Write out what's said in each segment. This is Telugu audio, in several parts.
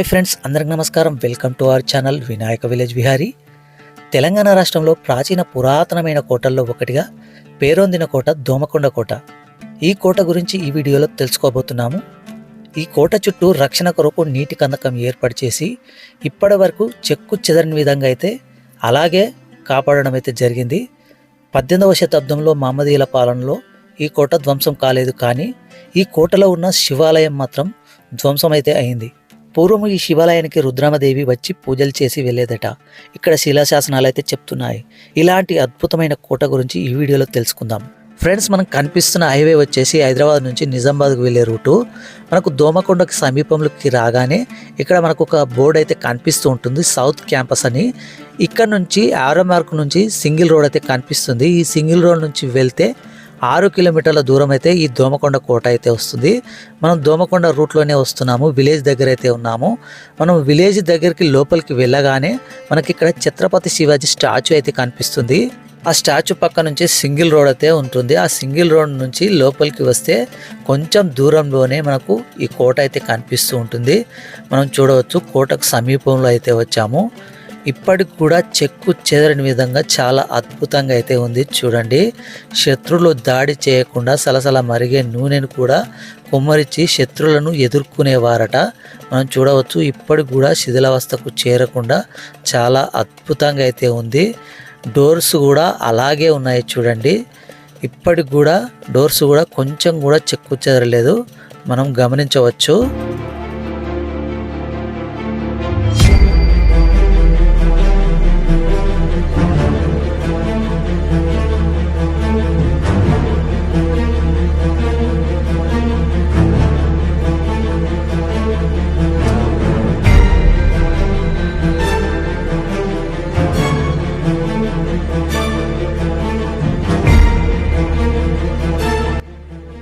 హాయ్ ఫ్రెండ్స్ అందరికి నమస్కారం. Welcome to our channel Vinayaka village Vihari. Telangana రాష్ట్రంలో ప్రాచీన పురాతనమైన కోటల్లో ఒకటిగా పేరొందిన కోట దోమకొండ కోట. ఈ కోట గురించి ఈ వీడియోలో తెలుసుకోబోతున్నాము. ఈ కోట చుట్టూ రక్షణ కొరకు నీటి కందకం ఏర్పాటు చేసి ఇప్పటి వరకు చెక్కు చెదరని విధంగా అయితే అలాగే కాపాడడం అయితే జరిగింది. పద్దెనిమిదవ శతాబ్దంలో మహమ్మదీయుల పాలనలో ఈ కోట ధ్వంసం కాలేదు కానీ ఈ కోటలో ఉన్న శివాలయం మాత్రం ధ్వంసం అయితే అయింది. పూర్వం ఈ శివాలయానికి రుద్రామదేవి వచ్చి పూజలు చేసి వెళ్ళేదట. ఇక్కడ శిలాశాసనాలు అయితే చెప్తున్నాయి. ఇలాంటి అద్భుతమైన కోట గురించి ఈ వీడియోలో తెలుసుకుందాం. ఫ్రెండ్స్ మనం కనిపిస్తున్న హైవే వచ్చేసి హైదరాబాద్ నుంచి నిజామాబాద్కు వెళ్ళే రూటు. మనకు దోమకొండకి సమీపంలోకి రాగానే ఇక్కడ మనకు ఒక బోర్డు అయితే కనిపిస్తూ ఉంటుంది సౌత్ క్యాంపస్ అని. ఇక్కడ నుంచి ఆరో మార్క్ నుంచి సింగిల్ రోడ్ అయితే కనిపిస్తుంది. ఈ సింగిల్ రోడ్ నుంచి వెళ్తే ఆరు కిలోమీటర్ల దూరం అయితే ఈ దోమకొండ కోట అయితే వస్తుంది. మనం దోమకొండ రూట్లోనే వస్తున్నాము విలేజ్ దగ్గర అయితే ఉన్నాము. మనం విలేజ్ దగ్గరికి లోపలికి వెళ్ళగానే మనకి ఇక్కడ ఛత్రపతి శివాజీ స్టాచ్యూ అయితే కనిపిస్తుంది. ఆ స్టాచ్యూ పక్క నుంచి సింగిల్ రోడ్ అయితే ఉంటుంది. ఆ సింగిల్ రోడ్ నుంచి లోపలికి వస్తే కొంచెం దూరంలోనే మనకు ఈ కోట అయితే కనిపిస్తూ ఉంటుంది. మనం చూడవచ్చు కోటకు సమీపంలో అయితే వచ్చాము. ఇప్పటికి కూడా చెక్కు చెదరని విధంగా చాలా అద్భుతంగా అయితే ఉంది. చూడండి. శత్రువులు దాడి చేయకుండా సలసల మరిగే నూనెను కూడా కుమ్మరించి శత్రువులను ఎదుర్కొనేవారట. మనం చూడవచ్చు ఇప్పటికి కూడా శిథిలావస్థకు చేరకుండా చాలా అద్భుతంగా అయితే ఉంది. డోర్స్ కూడా అలాగే ఉన్నాయి చూడండి. ఇప్పటికి కూడా డోర్స్ కూడా కొంచెం కూడా చెక్కు చెదరలేదు. మనం గమనించవచ్చు.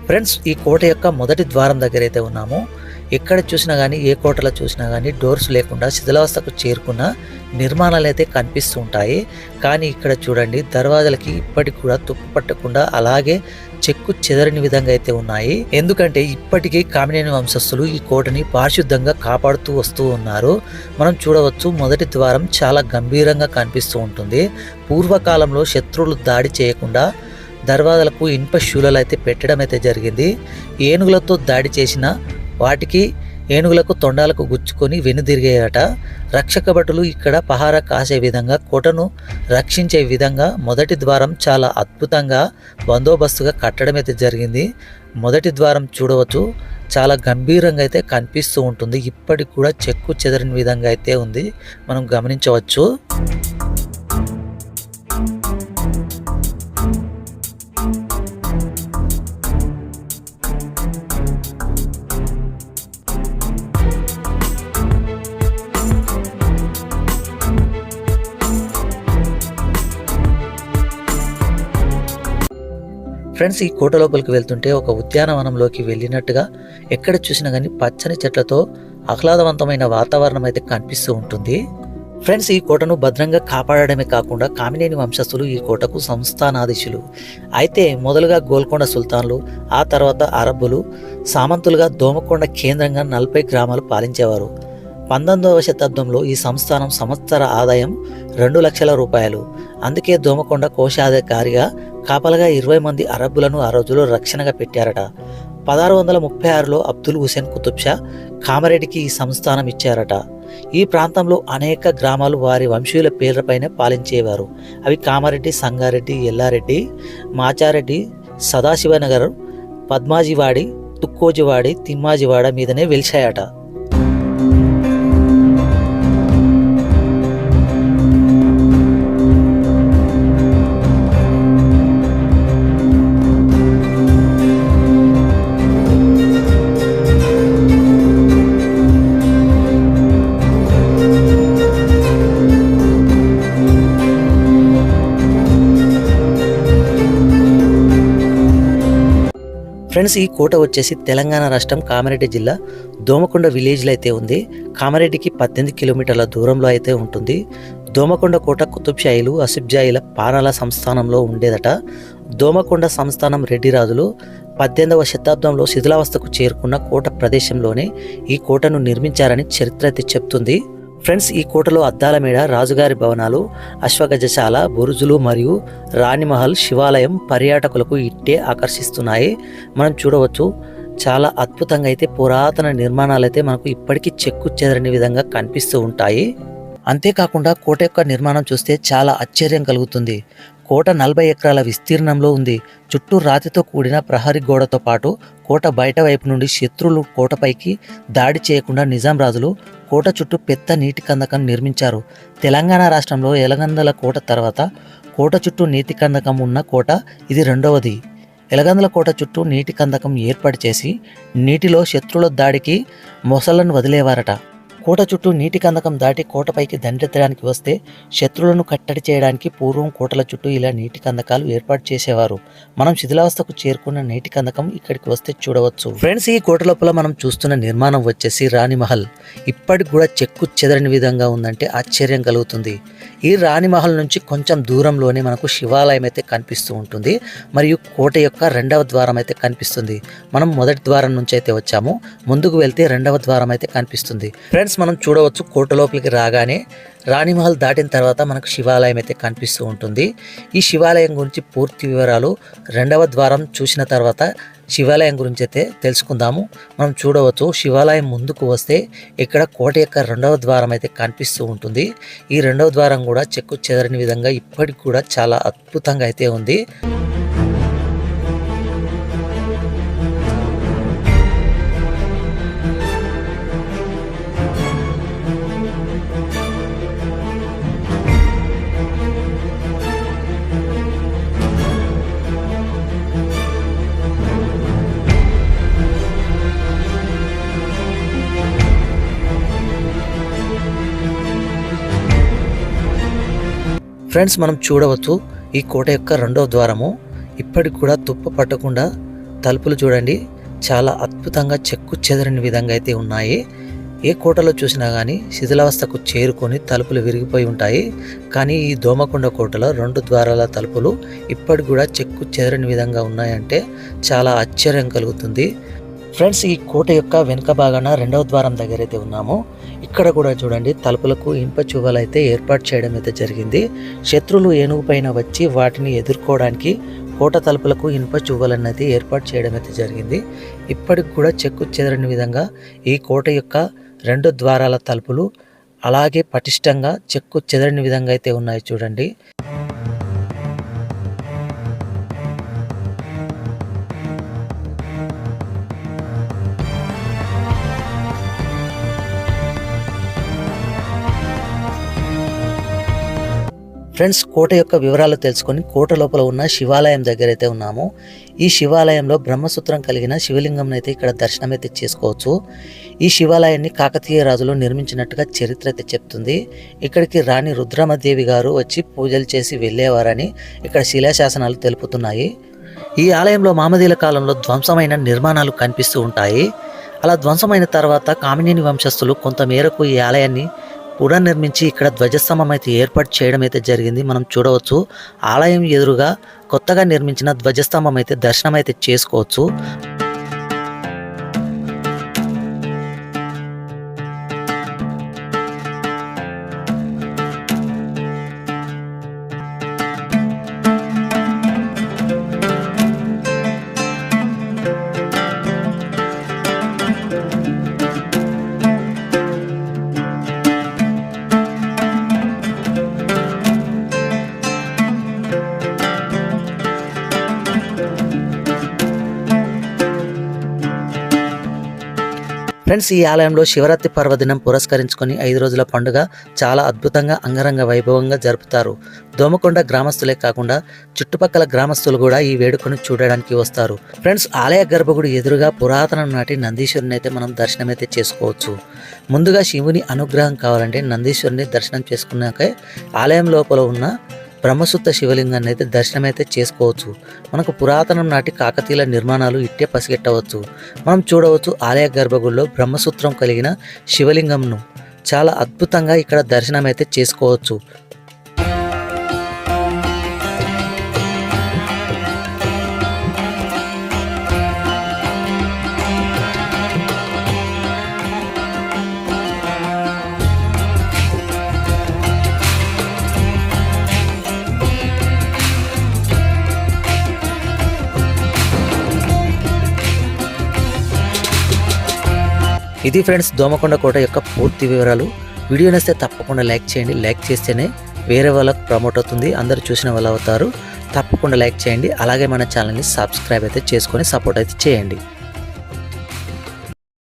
ఫ్రెండ్స్ ఈ కోట యొక్క మొదటి ద్వారం దగ్గర అయితే ఉన్నాము ఎక్కడ చూసినా కానీ ఏ కోటలో చూసినా కానీ డోర్స్ లేకుండా శిథిలావస్థకు చేరుకున్న నిర్మాణాలు అయితే కనిపిస్తూ ఉంటాయి. కానీ ఇక్కడ చూడండి దర్వాజలకి ఇప్పటికి కూడా తుప్పు పట్టకుండా అలాగే చెక్కు చెదరని విధంగా అయితే ఉన్నాయి. ఎందుకంటే ఇప్పటికీ కామినేని వంశస్థులు ఈ కోటని పారిశుద్ధంగా కాపాడుతూ వస్తూ ఉన్నారు. మనం చూడవచ్చు మొదటి ద్వారం చాలా గంభీరంగా కనిపిస్తూ ఉంటుంది. పూర్వకాలంలో శత్రువులు దాడి చేయకుండా దర్వాజలకు ఇనుప శూలలు అయితే పెట్టడం అయితే జరిగింది. ఏనుగులతో దాడి చేసిన వాటికి ఏనుగులకు తొండాలకు గుచ్చుకొని వెనుదిరిగేయట. రక్షక భటులు ఇక్కడ పహారా కాసే విధంగా కోటను రక్షించే విధంగా మొదటి ద్వారం చాలా అద్భుతంగా బందోబస్తుగా కట్టడం అయితే జరిగింది. మొదటి ద్వారం చూడవచ్చు. చాలా గంభీరంగా అయితే కనిపిస్తూ ఉంటుంది. ఇప్పటికి కూడా చెక్కు చెదరని విధంగా అయితే ఉంది. మనం గమనించవచ్చు. ఫ్రెండ్స్ ఈ కోట లోపలికి వెళ్తుంటే ఒక ఉద్యానవనంలోకి వెళ్ళినట్టుగా ఎక్కడ చూసినా కానీ పచ్చని చెట్లతో ఆహ్లాదవంతమైన వాతావరణం అయితే కనిపిస్తూ ఉంటుంది. ఫ్రెండ్స్ ఈ కోటను భద్రంగా కాపాడడమే కాకుండా కామినేని వంశస్థులు ఈ కోటకు సంస్థానాధీశులు. అయితే మొదలుగా గోల్కొండ సుల్తాన్లు ఆ తర్వాత అరబ్బులు సామంతులుగా దోమకొండ కేంద్రంగా నలభై గ్రామాలు పాలించేవారు. పంతొమ్మిదవ శతాబ్దంలో ఈ సంస్థానం సంవత్సర ఆదాయం రెండు లక్షల రూపాయలు. అందుకే దోమకొండ కోశాధికారిగా కాపలగా ఇరవై మంది అరబ్బులను ఆ రోజుల్లో రక్షణగా పెట్టారట. పదహారు వందల ముప్పై ఆరులో అబ్దుల్ హుసేన్ కుతుబ్ షా కామారెడ్డికి ఈ సంస్థానం ఇచ్చారట. ఈ ప్రాంతంలో అనేక గ్రామాలు వారి వంశీయుల పేర్లపైనే పాలించేవారు. అవి కామారెడ్డి సంగారెడ్డి ఎల్లారెడ్డి మాచారెడ్డి సదాశివనగర్ పద్మాజివాడి తుక్కోజివాడి తిమ్మాజివాడ మీదనే వెలిచాయట ఫ్రెండ్స్ ఈ కోట వచ్చేసి తెలంగాణ రాష్ట్రం కామారెడ్డి జిల్లా దోమకొండ విలేజ్లో అయితే ఉంది. కామారెడ్డికి పద్దెనిమిది కిలోమీటర్ల దూరంలో అయితే ఉంటుంది. దోమకొండ కోట కుతుబ్షాయిలు అసిబ్జాయిల పానాల సంస్థానంలో ఉండేదట. దోమకొండ సంస్థానం రెడ్డిరాజులు పద్దెనిమిదవ శతాబ్దంలో శిథిలావస్థకు చేరుకున్న కోట ప్రదేశంలోనే ఈ కోటను నిర్మించారని చరిత్ర అయితే చెప్తుంది. ఫ్రెండ్స్ ఈ కోటలో అద్దాల మేడ రాజుగారి భవనాలు అశ్వగజశాల బురుజులు మరియు రాణిమహల్ శివాలయం పర్యాటకులకు ఇట్టే ఆకర్షిస్తున్నాయి. మనం చూడవచ్చు చాలా అద్భుతంగా అయితే పురాతన నిర్మాణాలు అయితే మనకు ఇప్పటికీ చెక్కు చెదరని విధంగా కనిపిస్తూ ఉంటాయి. అంతేకాకుండా కోట యొక్క నిర్మాణం చూస్తే చాలా ఆశ్చర్యం కలుగుతుంది. కోట నలభై ఎకరాల విస్తీర్ణంలో ఉంది. చుట్టూ రాతితో కూడిన ప్రహరీ గోడతో పాటు కోట బయట వైపు నుండి శత్రువులు కోటపైకి దాడి చేయకుండా నిజాం రాజులు కోట చుట్టూ పెద్ద నీటి కందకం నిర్మించారు. తెలంగాణ రాష్ట్రంలో ఎలగందల కోట తర్వాత కోట చుట్టూ నీటి కందకం ఉన్న కోట ఇది రెండవది. ఎలగందల కోట చుట్టూ నీటి కందకం ఏర్పాటు చేసి నీటిలో శత్రువుల దాడికి మొసళ్ళను వదిలేవారట. కోట చుట్టూ నీటి కందకం దాటి కోటపైకి దండెత్తడానికి వస్తే శత్రువులను కట్టడి చేయడానికి పూర్వం కోటల చుట్టూ ఇలా నీటి కందకాలు ఏర్పాటు చేసేవారు. మనం శిథిలావస్థకు చేరుకున్న నీటి కందకం ఇక్కడికి వస్తే చూడవచ్చు. ఫ్రెండ్స్ ఈ కోట లోపల మనం చూస్తున్న నిర్మాణం వచ్చేసి రాణిమహల్. ఇప్పటికి కూడా చెక్కు చెదరని విధంగా ఉందంటే ఆశ్చర్యం కలుగుతుంది. ఈ రాణిమహల్ నుంచి కొంచెం దూరంలోనే మనకు శివాలయం అయితే కనిపిస్తూ ఉంటుంది. మరియు కోట యొక్క రెండవ ద్వారం అయితే కనిపిస్తుంది. మనం మొదటి ద్వారం నుంచి అయితే వచ్చాము. ముందుకు వెళ్తే రెండవ ద్వారం అయితే కనిపిస్తుంది. ఫ్రెండ్స్ మనం చూడవచ్చు కోట లోపలికి రాగానే రాణిమహల్ దాటిన తర్వాత మనకు శివాలయం అయితే కనిపిస్తూ ఉంటుంది. ఈ శివాలయం గురించి పూర్తి వివరాలు రెండవ ద్వారం చూసిన తర్వాత శివాలయం గురించి అయితే తెలుసుకుందాము. మనం చూడవచ్చు శివాలయం ముందుకు వస్తే ఇక్కడ కోట యొక్క రెండవ ద్వారం అయితే కనిపిస్తూ ఉంటుంది. ఈ రెండవ ద్వారం కూడా చెక్కు చెదరని విధంగా ఇప్పటికి కూడా చాలా అద్భుతంగా అయితే ఉంది. ఫ్రెండ్స్ మనం చూడవచ్చు ఈ కోట యొక్క రెండవ ద్వారము. ఇప్పటికి కూడా తుప్ప పట్టకుండా తలుపులు చూడండి. చాలా అద్భుతంగా చెక్కు చెదరని విధంగా అయితే ఉన్నాయి. ఏ కోటలో చూసినా కానీ శిథిలావస్థకు చేరుకొని తలుపులు విరిగిపోయి ఉంటాయి. కానీ ఈ దోమకొండ కోటలో రెండు ద్వారాల తలుపులు ఇప్పటికి కూడా చెక్కు చెదరని విధంగా ఉన్నాయంటే చాలా ఆశ్చర్యం కలుగుతుంది. ఫ్రెండ్స్ ఈ కోట యొక్క వెనుక భాగాన రెండవ ద్వారం దగ్గర అయితే ఉన్నాము. ఇక్కడ కూడా చూడండి తలుపులకు ఇనుప చువ్వలు అయితే ఏర్పాటు చేయడం అయితే జరిగింది. శత్రువులు ఏనుగు పైన వచ్చి వాటిని ఎదుర్కోవడానికి కోట తలుపులకు ఇనుప చువ్వలన్నది ఏర్పాటు చేయడం అయితే జరిగింది. ఇప్పటికి కూడా చెక్కు చెదరని విధంగా ఈ కోట యొక్క రెండు ద్వారాల తలుపులు అలాగే పటిష్టంగా చెక్కు చెదరని విధంగా అయితే ఉన్నాయి చూడండి. ఫ్రెండ్స్ కోట యొక్క వివరాలు తెలుసుకొని కోట లోపల ఉన్న శివాలయం దగ్గర అయితే ఉన్నాము. ఈ శివాలయంలో బ్రహ్మసూత్రం కలిగిన శివలింగం అయితే ఇక్కడ దర్శనం అయితే చేసుకోవచ్చు. ఈ శివాలయాన్ని కాకతీయ రాజులు నిర్మించినట్టుగా చరిత్ర అయితే చెప్తుంది. ఇక్కడికి రాణి రుద్రమదేవి గారు వచ్చి పూజలు చేసి వెళ్ళేవారని ఇక్కడ శిలాశాసనాలు తెలుపుతున్నాయి. ఈ ఆలయంలో మామదీల కాలంలో ధ్వంసమైన నిర్మాణాలు కనిపిస్తూ ఉంటాయి. అలా ధ్వంసమైన తర్వాత కామినేని వంశస్థులు కొంతమేరకు ఈ ఆలయాన్ని పునర్నిర్మించి ఇక్కడ ధ్వజస్తంభం అయితే ఏర్పాటు చేయడం అయితే జరిగింది. మనం చూడవచ్చు ఆలయం ఎదురుగా కొత్తగా నిర్మించిన ధ్వజస్తంభం అయితే దర్శనం అయితే చేసుకోవచ్చు. ఫ్రెండ్స్ ఈ ఆలయంలో శివరాత్రి పర్వదినం పురస్కరించుకొని ఐదు రోజుల పండుగ చాలా అద్భుతంగా అంగరంగ వైభవంగా జరుపుతారు. దోమకొండ గ్రామస్తులే కాకుండా చుట్టుపక్కల గ్రామస్తులు కూడా ఈ వేడుకను చూడడానికి వస్తారు. ఫ్రెండ్స్ ఆలయ గర్భగుడి ఎదురుగా పురాతన నాటి నందీశ్వరుని అయితే మనం దర్శనం అయితే చేసుకోవచ్చు. ముందుగా శివుని అనుగ్రహం కావాలంటే నందీశ్వరుని దర్శనం చేసుకున్నాక ఆలయం లోపల ఉన్న బ్రహ్మసుత్త శివలింగాన్ని అయితే దర్శనం అయితే చేసుకోవచ్చు. మనకు పురాతనం నాటి కాకతీయుల నిర్మాణాలు ఇట్టే పసిగెట్టవచ్చు. మనం చూడవచ్చు ఆలయ గర్భగుడిలో బ్రహ్మసూత్రం కలిగిన శివలింగంను. చాలా అద్భుతంగా ఇక్కడ దర్శనం అయితే చేసుకోవచ్చు. ఇది ఫ్రెండ్స్ దోమకొండ కోట యొక్క పూర్తి వివరాలు. వీడియో నస్తే తప్పకుండా లైక్ చేయండి. లైక్ చేస్తేనే వేరే వాళ్ళకు ప్రమోట్ అవుతుంది. అందరూ చూసిన వాళ్ళు అవుతారు. తప్పకుండా లైక్ చేయండి. అలాగే మన ఛానల్ని సబ్స్క్రైబ్ అయితే చేసుకొని సపోర్ట్ అయితే చేయండి.